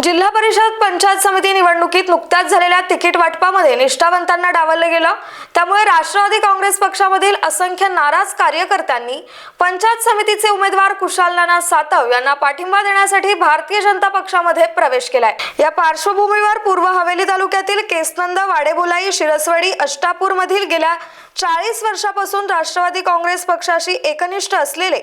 जिल्हा परिषद पंचायत समिती निवडणुकीत नुकत्याच झालेल्या तिकीट वाटपामध्ये निष्ठावंतांना डावललं गेलं. त्यामुळे राष्ट्रवादी काँग्रेस पक्षामधील असंख्य नाराज कार्यकर्त्यांनी पंचायत समितीचे उमेदवार कुशाल नाना सातव यांना पाठिंबा देण्यासाठी भारतीय जनता पक्षामध्ये प्रवेश केलाय. या पार्श्वभूमीवर पूर्व हवेली तालुक्यातील केसनंद वाडेबोलाई शिरसवाडी अष्टापूर मधील गेल्या चाळीस वर्षापासून राष्ट्रवादी काँग्रेस पक्षाशी एकनिष्ठ असलेले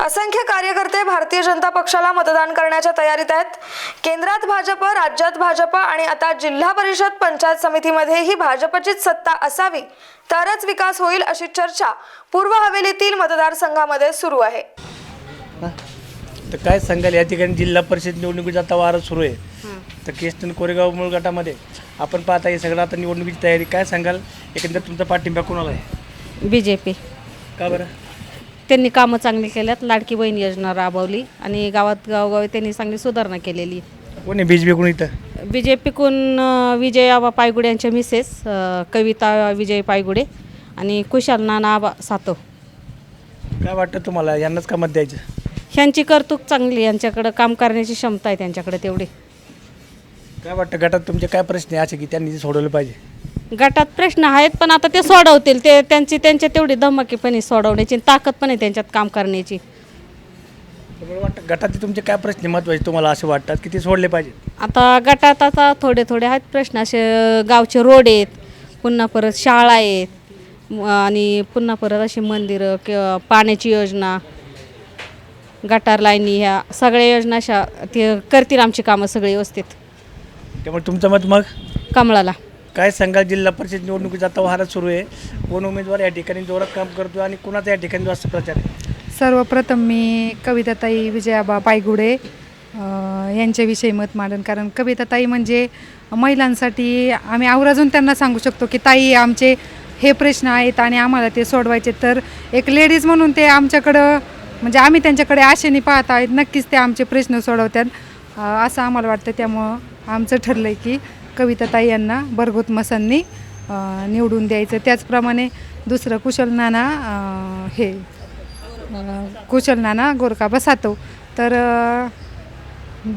असंख्य कार्यकर्ते भारतीय जनता पक्षाला मतदान करण्याच्या तयारीत आहेत. केंद्रात भाजप राज्यात भाजप आणि आता जिल्हा परिषद पंचायत समितीमध्येही भाजपचीच सत्ता असावी तरच विकास होईल अशी चर्चा पूर्व हवेलीतील मतदारसंघामध्ये सुरू आहे. तर काय सांगाल? या ठिकाणी जिल्हा परिषद निवडणुकीचा आता वारं सुरू आहे. तर केस्टन कोरेगाव मूळ गटामध्ये आपण पाहता हे सगळं आता निवडणुकीची तयारी. काय सांगाल? एकंदर तुमचा पाठिंबा कोणाला आहे? बी जे पी का बरं? त्यांनी कामं चांगली केल्यात. लाडकी बहीण योजना राबवली आणि गावात गावोगावी त्यांनी चांगली सुधारणा केलेली. कोण बीज कोण इथं? बी जे पीकून विजय आबा पायगुडे यांच्या मिसेस अ, कविता विजय पायगुडे आणि कुशाल नाना आबा सातव. काय वाटतं तुम्हाला? यांनाच का मत द्यायचं? ह्यांची कर्तुक चांगली यांच्याकडं काम करण्याची क्षमता आहे त्यांच्याकडे तेवढी. काय वाटतं गटात तुमचे काय प्रश्न आहे असे की त्यांनी ते सोडवलं पाहिजे? गटात प्रश्न आहेत पण आता ते सोडवतील. ते त्यांची त्यांच्या तेवढी धमकीपणे सोडवण्याची आणि ताकद पण आहे त्यांच्यात काम करण्याची. त्यामुळे वाटतं गटातले तुमचे काय प्रश्न महत्त्वाचे तुम्हाला असे वाटतात की ते सोडले पाहिजे आता गटात आता थोडे थोडे आहेत प्रश्न. असे गावचे रोड आहेत पुन्हा परत शाळा आहेत म- आणि पुन्हा परत अशी मंदिरं किंवा पाण्याची योजना गटार लाईनी ह्या सगळ्या योजना अशा ते करतील आमची कामं सगळी व्यवस्थित. त्यामुळे तुमचं मत मग? कमळाला. काय सांगाल जिल्हा परिषद निवडणुकीचा आता वारं सुरू आहे. कोण उमेदवार या ठिकाणी जोरात काम करतो आणि कोणाचा या ठिकाणी जास्त प्रचार आहे? सर्वप्रथम मी कविताताई विजयाबा पायगुडे अ, यांच्याविषयी मत मांडन. कारण कविताताई म्हणजे महिलांसाठी आम्ही आवर्जून त्यांना सांगू शकतो की ताई आमचे हे प्रश्न आहेत आणि आम्हाला ते सोडवायचे. तर एक लेडीज म्हणून ते आमच्याकडं म्हणजे आम्ही त्यांच्याकडे आशेने पाहत आहेत नक्कीच ते आमचे प्रश्न सोडवतात. अ, असं आम्हाला वाटतं. त्यामुळं आमचं ठरलं आहे की कविताताई यांना भरघोत मसांनी निवडून द्यायचं. त्याचप्रमाणे दुसरं कुशल नाना हे कुशल नाना गोरकाबा सातव. तर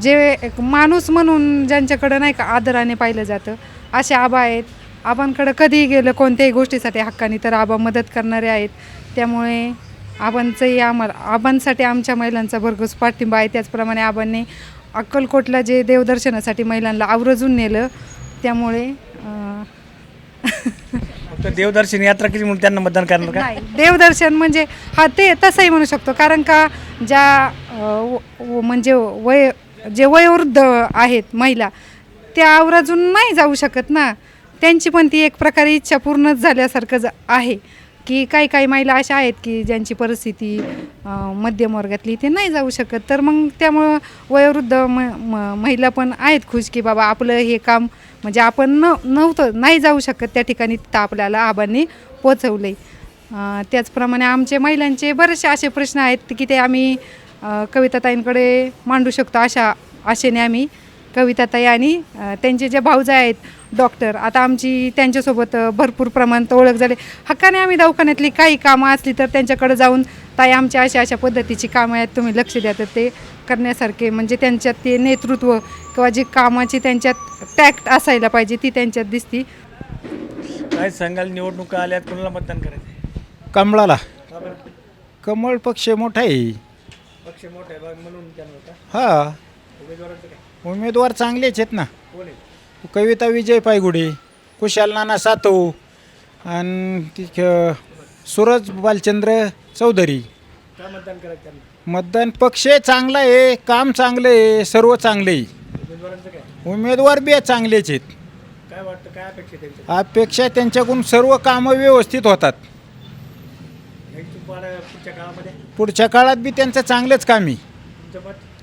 जे एक माणूस म्हणून ज्यांच्याकडं नाही का आदराने पाहिलं जातं असे आबा आहेत. आबांकडं कधीही गेलं कोणत्याही गोष्टीसाठी हक्काने तर आबा मदत करणारे आहेत. त्यामुळे आबांचंही आम्हाला आबांसाठी आमच्या महिलांचा भरघोस पाठिंबा आहे. त्याचप्रमाणे आबांनी अक्कलकोटला जे देवदर्शनासाठी महिलांना आवर्जून नेलं त्यामुळे देवदर्शन यात्रा केली म्हणून त्यांना मतदान करणार का? नाही देवदर्शन म्हणजे हा ते तसंही म्हणू शकतो. कारण का ज्या अ, म्हणजे वय जे वयोवृद्ध आहेत महिला त्या आवर्जून नाही जाऊ शकत ना. त्यांची पण ती एक प्रकारे इच्छा पूर्णच झाल्यासारखं ज- आहे. की काही काही महिला अशा आहेत की ज्यांची परिस्थिती मध्यमवर्गातली मध्यम वर्गातली ते नाही जाऊ शकत. तर मग त्यामुळं वयोवृद्ध म म महिला पण आहेत खुश की बाबा आपलं हे काम म्हणजे आपण न नव्हतं नाही जाऊ शकत त्या ठिकाणी तिथं आपल्याला आबांनी पोचवलं आहे त्याचप्रमाणे आमचे महिलांचे बरेचसे असे प्रश्न आहेत की ते आम्ही कविताताईंकडे मांडू शकतो अशा आशेने आम्ही कविताताई आणि त्यांचे जे भाऊजा आहेत डॉक्टर आता आमची त्यांच्यासोबत भरपूर प्रमाणात ओळख झाली. हक्काने आम्ही दवाखान्यातली काही कामं असली तर त्यांच्याकडे जाऊन ताई आमच्या अशा अशा पद्धतीची कामं आहेत तुम्ही लक्ष द्या. तर ते करण्यासारखे म्हणजे त्यांच्यात ते नेतृत्व किंवा जी कामाची त्यांच्यात टॅक्ट असायला पाहिजे ती त्यांच्यात दिसती. काय सांगाल निवडणुका आल्यात कोणाला मतदान करायचं? कमळाला. कमळ पक्ष मोठा आहे. पक्ष मोठा आहे म्हणून हा. उमेदवाराचं काय? उमेदवार चांगलेच आहेत ना. कोण आहे कविता विजय पायगुडे कुशाल नाना सातव आणि ती सूरज बालचंद्र चौधरी. मतदान करायचं त्यांना? मतदान पक्ष चांगला आहे काम चांगलं आहे सर्व चांगले आहे. उमेदवारांचं काय? उमेदवार बी चांगलेच आहेत. काय वाटतं काय अपेक्षा आहे त्यांच्या अपेक्षा त्यांच्याकडून सर्व कामं व्यवस्थित होतात. तुम्हाला पुढच्या काळामध्ये? पुढच्या काळात बी त्यांचं चांगलंच काम आहे. तुमचं मत?